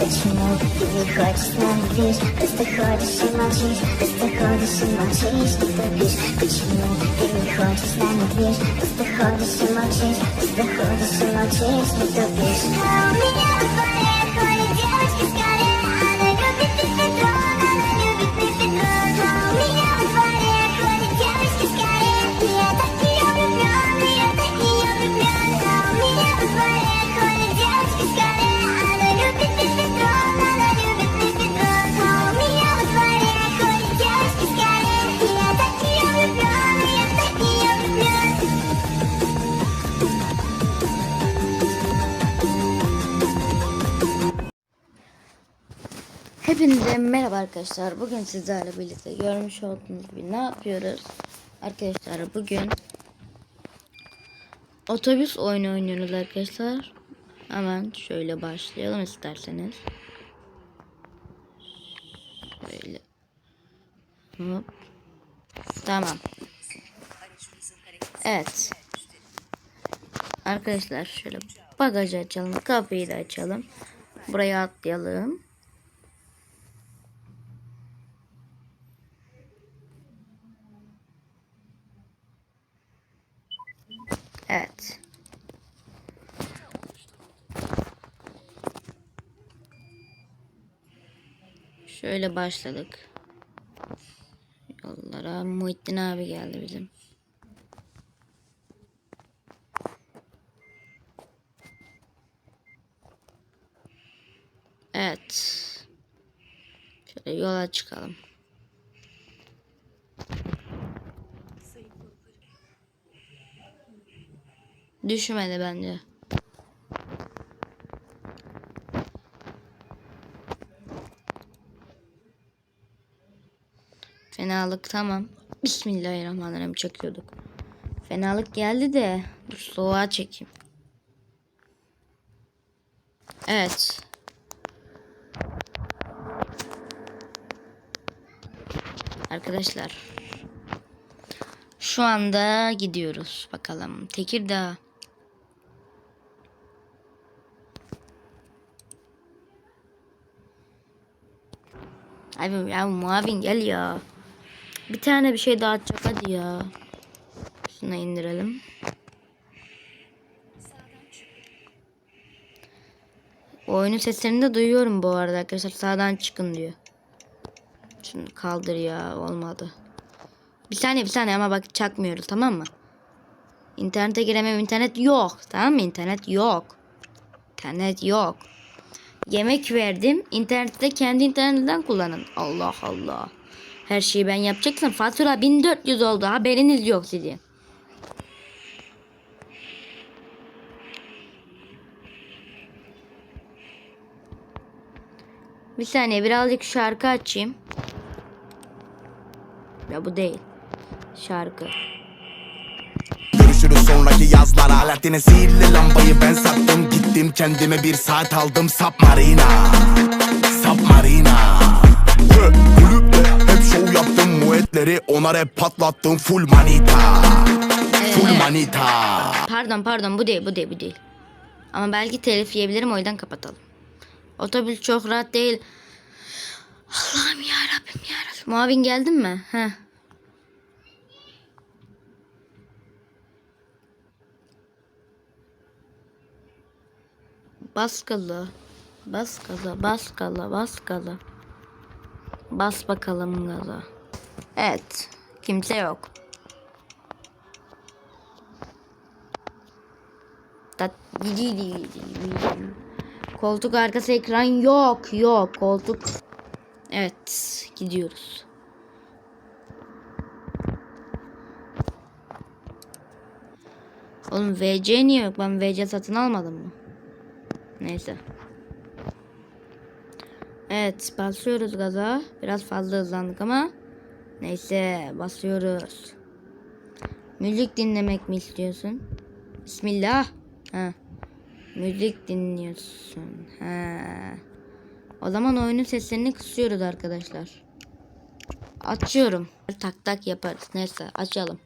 Почему ты не хочешь с нами ближе? Просто ходишь и молчишь, просто ходишь и молчишь, не тупишь Почему ты не хочешь с нами ближе? Просто ходишь и молчишь, просто ходишь и молчишь, не тупишь А у меня Hepinize merhaba arkadaşlar. Bugün sizlerle birlikte görmüş olduğunuz gibi ne yapıyoruz? Arkadaşlar bugün otobüs oyunu oynuyoruz arkadaşlar. Hemen şöyle başlayalım isterseniz. Şöyle. Hop. Tamam. Evet. Arkadaşlar şöyle bagajı açalım. Kapıyı da açalım. Buraya atlayalım. Evet. Şöyle başladık. Yollara Muhittin abi geldi bizim. Evet. Şöyle yola çıkalım. Düşmedi bence. Fenalık tamam. Bismillahirrahmanirrahim çekiyorduk. Fenalık geldi de dur soğuğa çekeyim. Evet. Arkadaşlar. Şu anda gidiyoruz. Bakalım. Tekirdağ. Abi ya muavin gel ya. Bir tane bir şey daha atacak hadi ya. Şunu indirelim. Oyunun seslerini de duyuyorum bu arada arkadaşlar. Sağdan çıkın diyor. Şunu kaldır ya olmadı. Bir saniye bir saniye ama bak çakmıyoruz tamam mı? İnternete giremem internet yok tamam mı? İnternet yok. İnternet yok. Yemek verdim. İnternette kendi internetten kullanın. Allah Allah. Her şeyi ben yapacaksam fatura 1400 oldu. Haberiniz yok sizin. Bir saniye birazcık şarkı açayım. Ya bu değil. Şarkı. Görüşürüz sonraki yazlar Alaaddin'e sihirli lambayı ben sattım Gittim kendime bir saat aldım Submarina Submarina Kulüpte hep şov yaptım Muetleri ona rap patlattım Full manita Full manita Pardon pardon bu değil bu değil bu değil. Ama belki telif yiyebilirim o yüzden kapatalım. Otobüs çok rahat değil. Allah'ım ya Rabbim ya Rabbim. Muavin geldin mi? Heh. Bas gaza. Bas gaza, bas bakalım gaza. Evet. Kimse yok. Koltuk arkası ekran yok. Yok koltuk. Evet gidiyoruz. Oğlum VC niye yok? Ben VC satın almadım mı? Neyse. Evet basıyoruz gaza. Biraz fazla hızlandık ama. Neyse basıyoruz. Müzik dinlemek mi istiyorsun? Bismillah. Ha. Müzik dinliyorsun. Ha. O zaman oyunun seslerini kısıyoruz arkadaşlar. Açıyorum. Tak tak yaparız. Neyse açalım.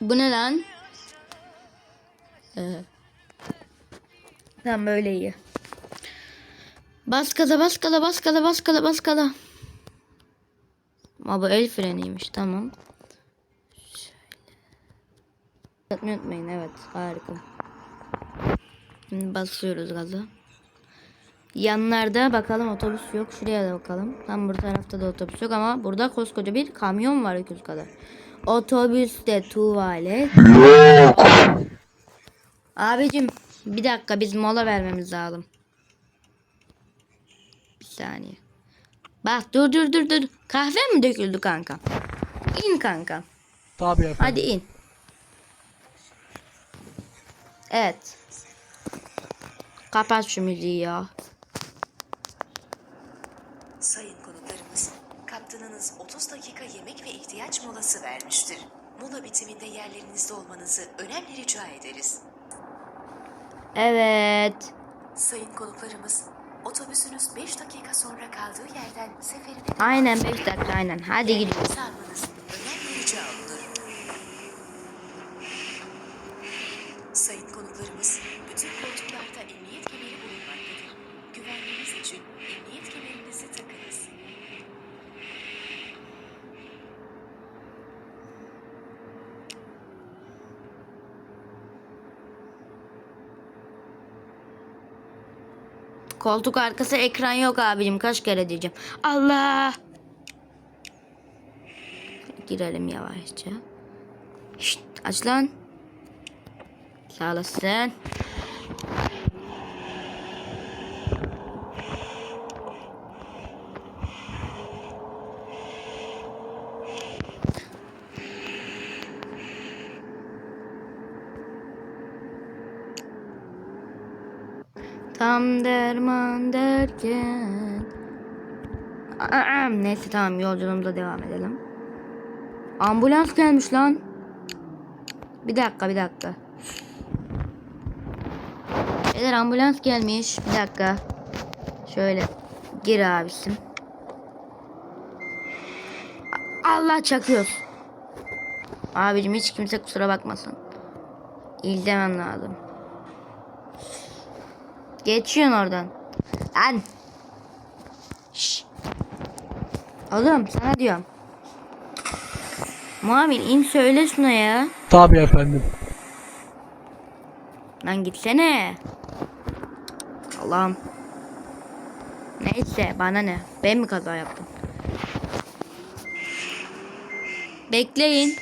Bu ne lan? Ee, Tamam böyle iyi. Bas gaza bas gaza bas gaza bas gaza bas gaza. Ama bu el freniymiş tamam. Şöyle. Unutmayın evet harika. Şimdi basıyoruz gaza. Yanlarda bakalım otobüs yok. Şuraya da bakalım. Tam bu tarafta da otobüs yok ama burada koskoca bir kamyon var öküz kadar. Otobüste tuvalet. Abicim bir dakika biz mola vermemiz lazım. Bir saniye. Bak dur dur dur dur. Kahve mi döküldü kanka? İn kanka. Tabii efendim. Hadi in. Evet. Kapat şu müziği ya. Sayın konuklarımız, kaptanınız 30 dakika yemek ve ihtiyaç molası vermiştir. Mola bitiminde yerlerinizde olmanızı önemli rica ederiz. Evet. Sayın konuklarımız, otobüsünüz 5 dakika sonra kaldığı yerden seferine Aynen 5 dakika aynen. Hadi gidiyoruz. Koltuk arkası ekran yok abicim. Kaç kere diyeceğim. Allah. Girelim yavaşça. Şşt, aç lan. Sağ olasın. Tam derman derken Aa, Neyse tamam yolculuğumuza devam edelim. Ambulans gelmiş lan. Bir dakika bir dakika. Beyler ambulans gelmiş. Bir dakika. Şöyle gir abisim. Allah çakıyoruz. Abicim hiç kimse kusura bakmasın. İlgilemem lazım. Geçiyorsun oradan. Lan. Oğlum sana diyorum. Muamil in söyle şuna ya. Tabii efendim. Lan gitsene. Allah'ım. Neyse bana ne. Ben mi kaza yaptım? Bekleyin.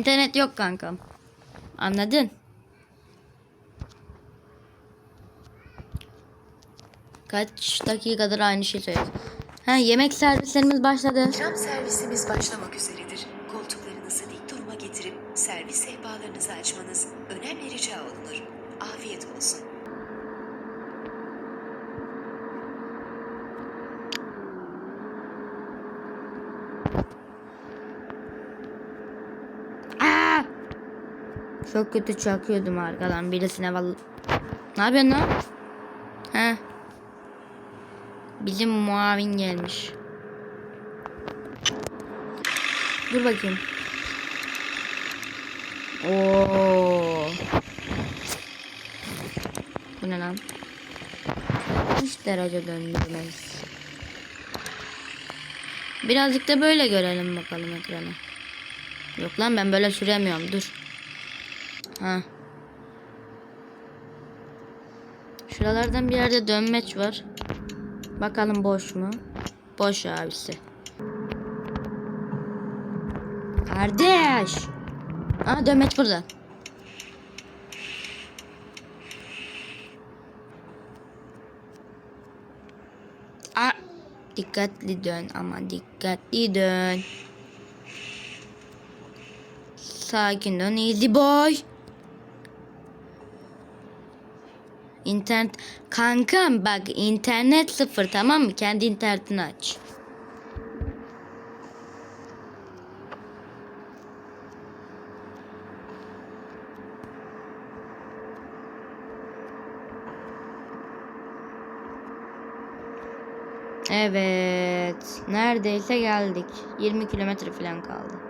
İnternet yok kankam. Anladın? Kaç dakikadır aynı şey söylüyoruz. Ha yemek servislerimiz başladı. Tram servisimiz başlamak üzeredir. Çok kötü çakıyordum arkadan birisine vallahi. Ne yapıyorsun lan? He. Bizim muavin gelmiş. Dur bakayım. Oo. Bu ne lan? 60 derece döndürmez. Birazcık da böyle görelim bakalım ekranı. Yok lan ben böyle süremiyorum dur. Ha. Şuralardan bir yerde dönmeç var. Bakalım boş mu? Boş abisi. Kardeş. Aa dönmeç burada. Aa, dikkatli dön aman dikkatli dön. Sakin dön easy boy. internet kankam bak internet sıfır tamam mı? Kendi internetini aç. Evet. Neredeyse geldik. 20 kilometre falan kaldı.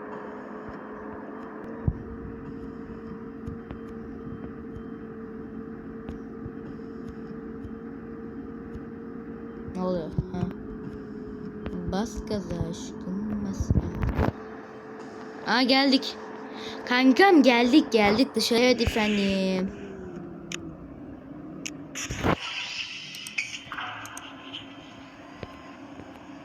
Aa geldik. Kankam geldik geldik dışarı. Evet efendim.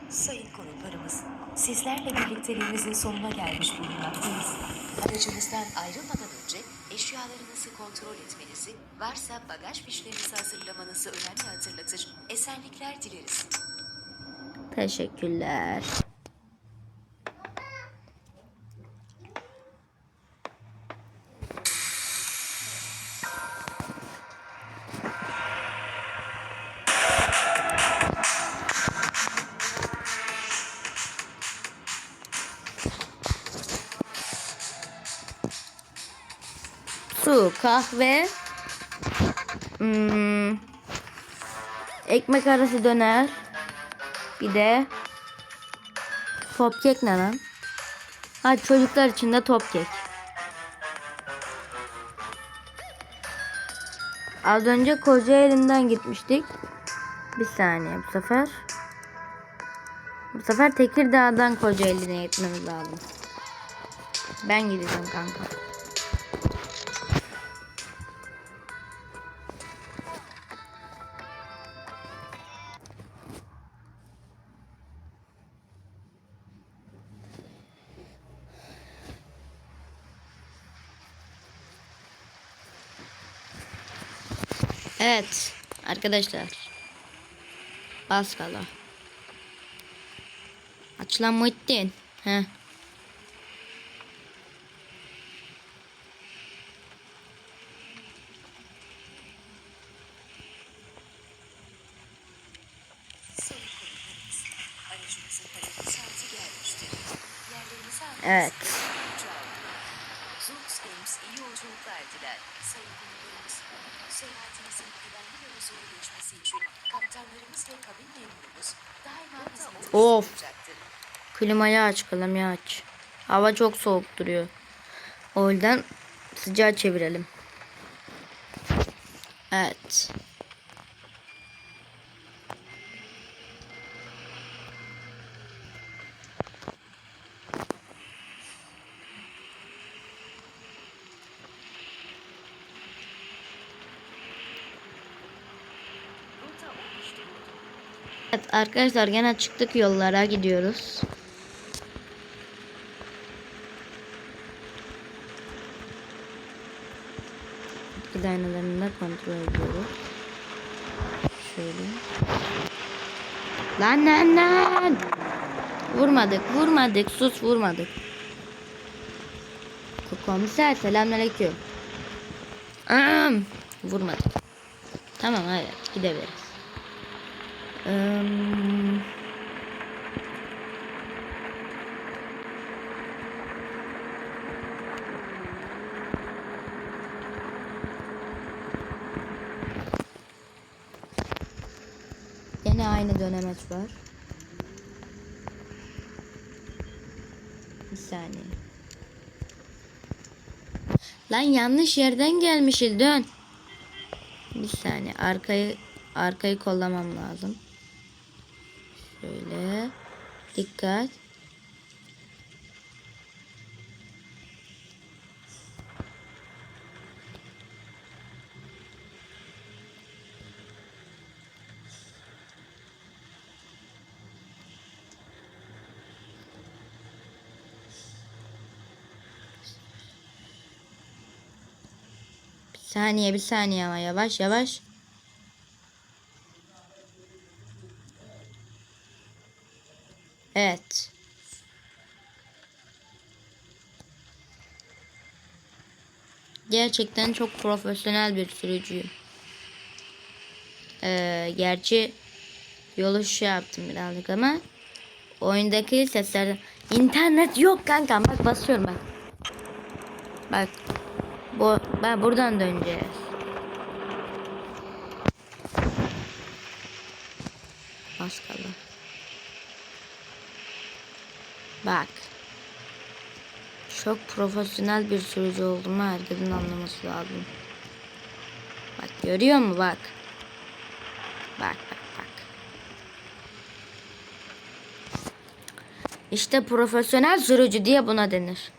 Sayın konuklarımız, sizlerle birlikteliğimizin sonuna gelmiş bulunmaktayız. Aracınızdan ayrılmadan önce eşyalarınızı kontrol etmenizi, varsa bagaj fişlerinizi hazırlamanızı önemli hatırlatır. Esenlikler dileriz. Teşekkürler. Kahve, hmm, ekmek arası döner, bir de top kek ne lan? Ha çocuklar için de top kek. Az önce Kocaeli'nden gitmiştik. Bir saniye bu sefer. Bu sefer Tekirdağ'dan Kocaeli'ne gitmemiz lazım. Ben gideceğim kanka. Evet arkadaşlar. Baskala. Aç lan Muhittin. Heh. Klimayı aç, klimayı aç. Hava çok soğuk duruyor. O yüzden sıcağı çevirelim. Evet. Rota 13'te Evet arkadaşlar gene çıktık yollara gidiyoruz. Ediyoruz. Şöyle. Lan lan lan. Vurmadık vurmadık sus vurmadık. Komiser selamünaleyküm. Am, Vurmadık. Tamam hadi gidebiliriz. Eee, Dönemeç var. Bir saniye. Lan yanlış yerden gelmişiz dön. Bir saniye arkayı arkayı kollamam lazım. Şöyle. Dikkat. Saniye bir saniye ama yavaş yavaş. Evet. Gerçekten çok profesyonel bir sürücüyüm. Ee, gerçi yolu şey yaptım birazcık ama oyundaki sesler internet yok kanka bak basıyorum bak. Bak. Bu ben buradan döneceğiz. Az kaldı. Bak. Çok profesyonel bir sürücü olduğumu herkesin anlaması lazım. Bak görüyor mu bak. Bak bak bak. İşte profesyonel sürücü diye buna denir.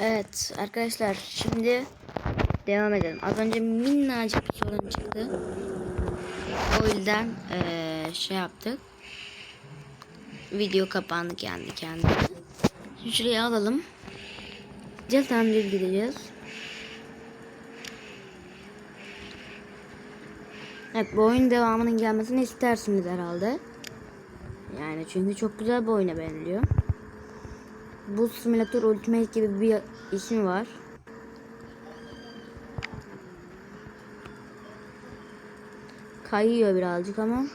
Evet arkadaşlar şimdi devam edelim. Az önce minnacık bir sorun çıktı. O yüzden eee, şey yaptık. Video kapandı kendi kendine. Şimdi şuraya alalım. Hem düz gideceğiz. Evet bu oyun devamının gelmesini istersiniz herhalde. Yani çünkü çok güzel bir oyuna benziyor. Bu simülatör ultimate gibi bir ismi var. Kayıyor birazcık ama.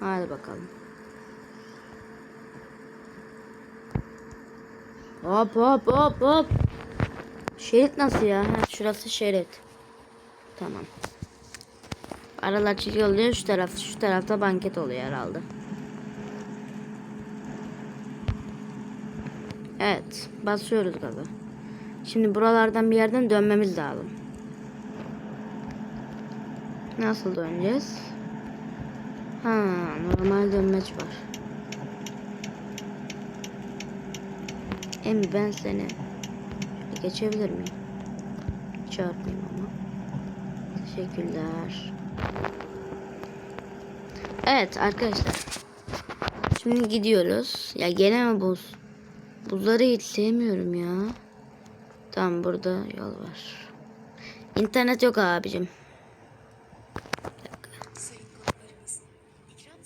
Hadi bakalım. Hop hop hop hop. Şerit nasıl ya? Ha, şurası şerit. Tamam. Aralar çizgi oluyor şu taraf şu tarafta banket oluyor herhalde. Evet, basıyoruz gaza. Şimdi buralardan bir yerden dönmemiz lazım. Nasıl döneceğiz? Ha, normal dönmeç var. Emi ben seni geçebilir miyim? Çarpmayayım ama. Teşekkürler. Evet arkadaşlar. Şimdi gidiyoruz. Ya gene mi buz? Buzları hiç sevmiyorum ya. Tamam burada yol var. İnternet yok abicim. Sayın konuklarımız, ikram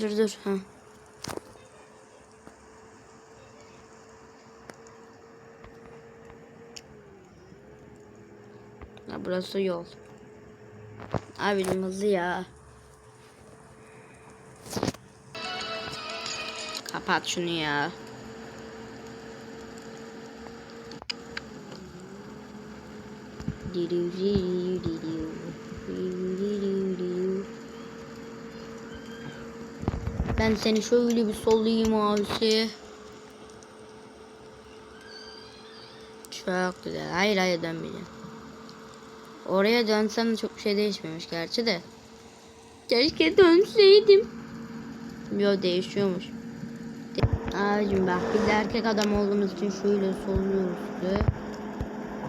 Dur dur. Ha. Ha, burası yol. Abicim hızlı ya. Kapat şunu ya. Ben seni şöyle bir sollayayım abisi. Çok güzel. Hayır hayır dönmeyeceğim. Oraya dönsem de çok bir şey değişmemiş gerçi de. Keşke dönseydim. Yo değişiyormuş. De- Abicim bak biz erkek adam olduğumuz için şöyle soluyoruz de.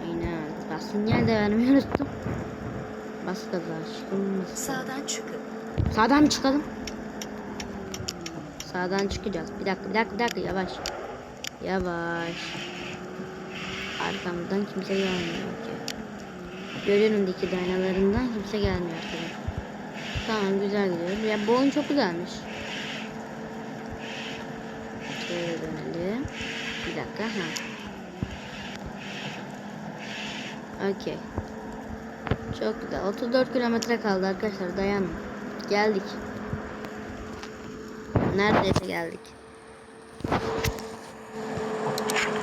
Aynen. Bak sinyal de vermiyoruz. Bas gaza aşkım. Sağdan çıkın. Sağdan mı çıkalım? Sağdan çıkacağız. Bir dakika bir dakika bir dakika yavaş. Yavaş. Arkamdan kimse gelmiyor ki. Görüyorum dikiz aynalarından kimse gelmiyor tabii. Tamam güzel gidiyor. Ya bu oyun çok güzelmiş. Şöyle dönelim. Bir dakika. Ha. Okey. Çok güzel. 34 kilometre kaldı arkadaşlar. Dayanın. Geldik. Neredeyse geldik.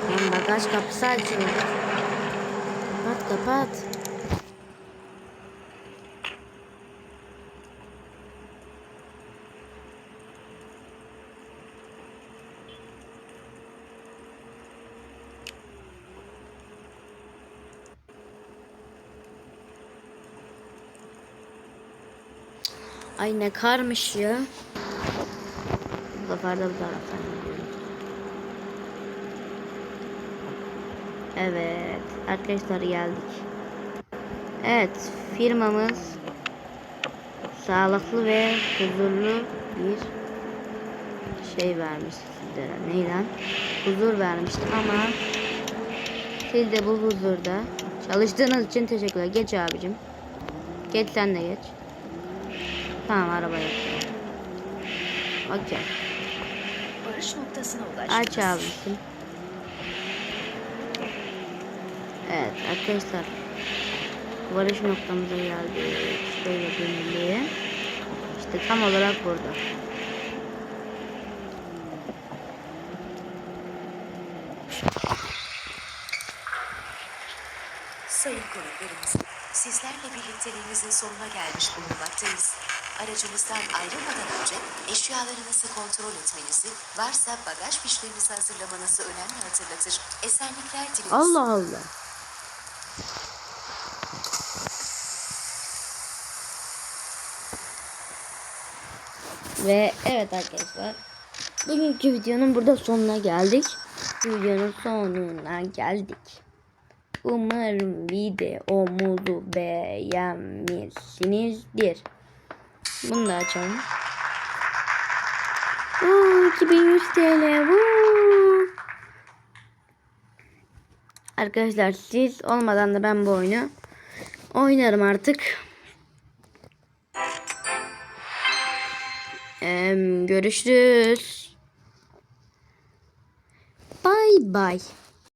Lan bagaj kapısı açıldı. Kapat kapat. Ay ne karmış ya. Sefer de bu. Evet. Arkadaşlar geldik. Evet. Firmamız sağlıklı ve huzurlu bir şey vermiş sizlere. Ne lan? Huzur vermişti ama siz de bu huzurda çalıştığınız için teşekkürler. Geç abicim. Geç sen de geç. Tamam araba yok. Okey. Varış noktasına ulaştınız. Aç abicim. Evet arkadaşlar. Varış noktamıza geldik. Şöyle dönelim. İşte tam olarak burada. Sayın konuklarımız, sizlerle birlikteliğimizin sonuna gelmiş bulunmaktayız. Aracımızdan ayrılmadan önce eşyalarınızı kontrol etmenizi, varsa bagaj fişlerinizi hazırlamanızı önemli hatırlatır. Esenlikler diliyoruz. Allah Allah. Ve evet arkadaşlar. Bugünkü videonun burada sonuna geldik. Videonun sonuna geldik. Umarım videomuzu beğenmişsinizdir. Bunu da açalım. Oo, 2100 TL. Arkadaşlar siz olmadan da ben bu oyunu oynarım artık. Em, görüşürüz. Bye bye.